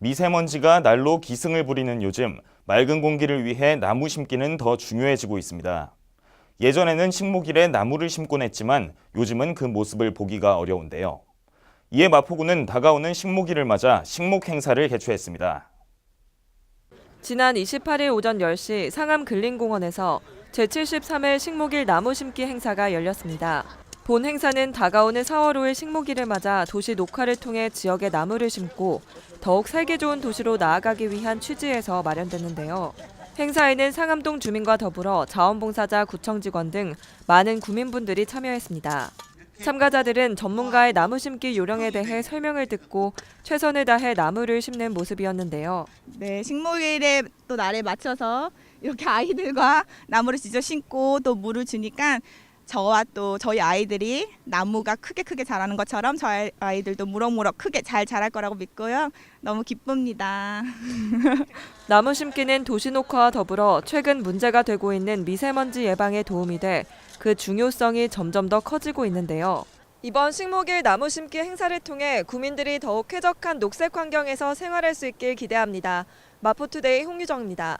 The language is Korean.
미세먼지가 날로 기승을 부리는 요즘 맑은 공기를 위해 나무 심기는 더 중요해지고 있습니다. 예전에는 식목일에 나무를 심곤 했지만 요즘은 그 모습을 보기가 어려운데요. 이에 마포구는 다가오는 식목일을 맞아 식목 행사를 개최했습니다. 지난 28일 오전 10시 상암 근린공원에서 제73회 식목일 나무 심기 행사가 열렸습니다. 본 행사는 다가오는 4월 5일 식목일을 맞아 도시 녹화를 통해 지역에 나무를 심고 더욱 살기 좋은 도시로 나아가기 위한 취지에서 마련됐는데요. 행사에는 상암동 주민과 더불어 자원봉사자, 구청 직원 등 많은 구민분들이 참여했습니다. 참가자들은 전문가의 나무 심기 요령에 대해 설명을 듣고 최선을 다해 나무를 심는 모습이었는데요. 네, 식목일에 또 날에 맞춰서 이렇게 아이들과 나무를 직접 심고 또 물을 주니까 저와 또 저희 아이들이 나무가 크게 크게 자라는 것처럼 저희 아이들도 무럭무럭 크게 잘 자랄 거라고 믿고요. 너무 기쁩니다. 나무 심기는 도시 녹화와 더불어 최근 문제가 되고 있는 미세먼지 예방에 도움이 돼 그 중요성이 점점 더 커지고 있는데요. 이번 식목일 나무 심기 행사를 통해 구민들이 더욱 쾌적한 녹색 환경에서 생활할 수 있길 기대합니다. 마포투데이 홍유정입니다.